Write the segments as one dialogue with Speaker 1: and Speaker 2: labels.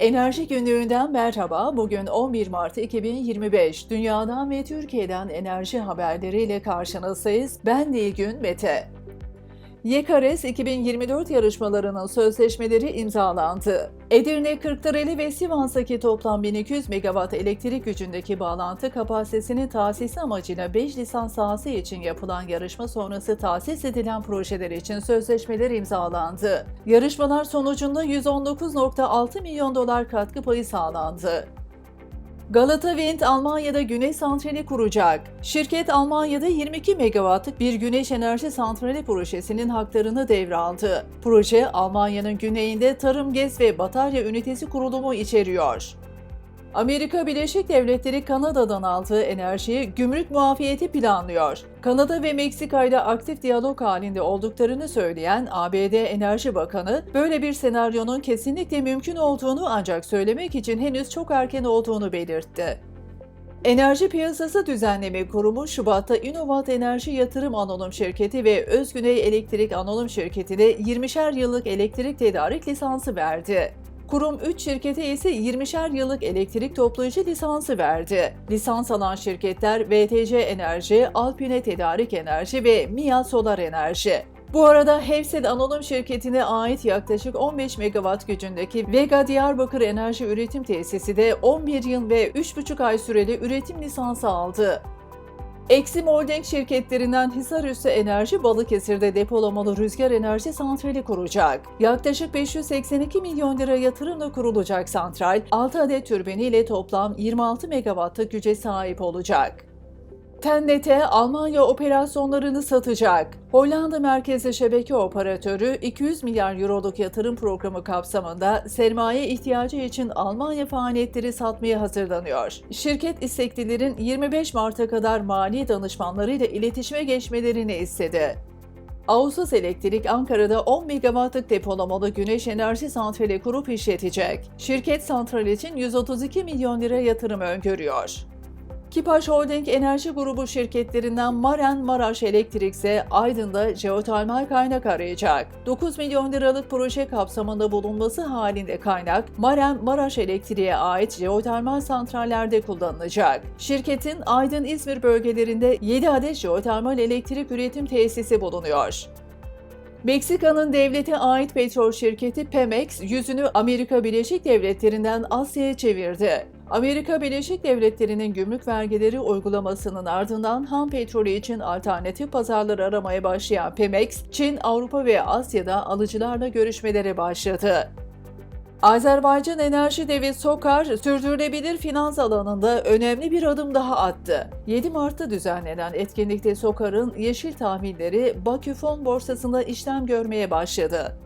Speaker 1: Enerji günlüğünden merhaba. Bugün 11 Mart 2025. Dünyadan ve Türkiye'den enerji haberleriyle karşınızdayız. Ben Nilgün Mete. YKRS 2024 yarışmalarının sözleşmeleri imzalandı. Edirne, Kırklareli ve Sivas'taki toplam 1200 megawatt elektrik gücündeki bağlantı kapasitesinin tahsisi amacıyla 5 lisans sahası için yapılan yarışma sonrası tahsis edilen projeler için sözleşmeler imzalandı. Yarışmalar sonucunda 119.6 milyon dolar katkı payı sağlandı. Galata Wind Almanya'da güneş santrali kuracak. Şirket Almanya'da 22 megawattlık bir güneş enerji santrali projesinin haklarını devraldı. Proje Almanya'nın güneyinde tarım, gez ve batarya ünitesi kurulumu içeriyor. Amerika Birleşik Devletleri Kanada'dan aldığı enerjiyi gümrük muafiyeti planlıyor. Kanada ve Meksika ile aktif diyalog halinde olduklarını söyleyen ABD Enerji Bakanı, böyle bir senaryonun kesinlikle mümkün olduğunu ancak söylemek için henüz çok erken olduğunu belirtti. Enerji Piyasası Düzenleme Kurumu Şubat'ta Innovat Enerji Yatırım Anonim Şirketi ve Özgüney Elektrik Anonim Şirketi'ne 20'şer yıllık elektrik tedarik lisansı verdi. Kurum 3 şirkete ise 20'şer yıllık elektrik toplayıcı lisansı verdi. Lisans alan şirketler VTC Enerji, Alpine Tedarik Enerji ve MİA Solar Enerji. Bu arada Hevsed Anonim Şirketi'ne ait yaklaşık 15 megawatt gücündeki Vega Diyarbakır Enerji Üretim Tesisi de 11 yıl ve 3,5 ay süreli üretim lisansı aldı. Exim Holding şirketlerinden Hisarüstü Enerji Balıkesir'de depolamalı rüzgar enerji santrali kuracak. Yaklaşık 582 milyon lira yatırımla kurulacak santral, 6 adet türbiniyle toplam 26 megawattlık güce sahip olacak. Tennete Almanya operasyonlarını satacak. Hollanda merkezli şebeke operatörü 200 milyar euroluk yatırım programı kapsamında sermaye ihtiyacı için Almanya faaliyetleri satmaya hazırlanıyor. Şirket isteklilerin 25 Mart'a kadar mali danışmanlarıyla iletişime geçmelerini istedi. Ağustos Elektrik Ankara'da 10 megawattlık depolamalı güneş enerji santrali kurup işletecek. Şirket santral için 132 milyon lira yatırım öngörüyor. Kipaş Holding Enerji Grubu şirketlerinden Maren Maraş Elektrik ise Aydın'da jeotermal kaynak arayacak. 9 milyon liralık proje kapsamında bulunması halinde kaynak, Maren Maraş Elektriğe ait jeotermal santrallerde kullanılacak. Şirketin Aydın-İzmir bölgelerinde 7 adet jeotermal elektrik üretim tesisi bulunuyor. Meksika'nın devlete ait petrol şirketi Pemex yüzünü Amerika Birleşik Devletleri'nden Asya'ya çevirdi. Amerika Birleşik Devletleri'nin gümrük vergileri uygulamasının ardından ham petrolü için alternatif pazarlar aramaya başlayan Pemex, Çin, Avrupa ve Asya'da alıcılarla görüşmelere başladı. Azerbaycan enerji devi Sokar, sürdürülebilir finans alanında önemli bir adım daha attı. 7 Mart'ta düzenlenen etkinlikte Sokar'ın yeşil tahvilleri Bakü Fon borsasında işlem görmeye başladı.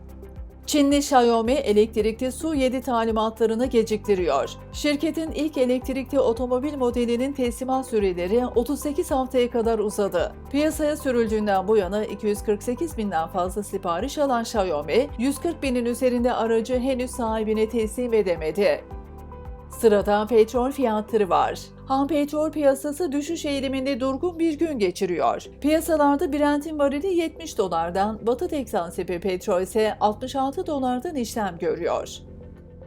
Speaker 1: Çinli Xiaomi elektrikli su 7 talimatlarını geciktiriyor. Şirketin ilk elektrikli otomobil modelinin teslimat süreleri 38 haftaya kadar uzadı. Piyasaya sürüldüğünden bu yana 248 binden fazla sipariş alan Xiaomi, 140 binin üzerinde aracı henüz sahibine teslim edemedi. Sırada petrol fiyatları var. Ham petrol piyasası düşüş eğiliminde durgun bir gün geçiriyor. Piyasalarda Brent'in varili 70 dolardan, Batı Teksan Sipi petrol ise 66 dolardan işlem görüyor.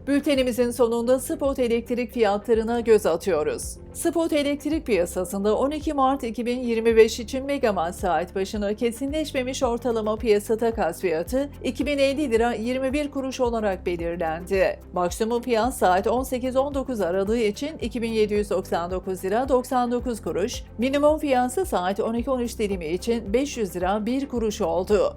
Speaker 1: Bültenimizin sonunda spot elektrik fiyatlarına göz atıyoruz. Spot elektrik piyasasında 12 Mart 2025 için megawatt saat başına kesinleşmemiş ortalama piyasa takas fiyatı 2050 lira 21 kuruş olarak belirlendi. Maksimum fiyat saat 18-19 aralığı için 2799 lira 99 kuruş, minimum fiyatı saat 12-13 dilimi için 500 lira 1 kuruş oldu.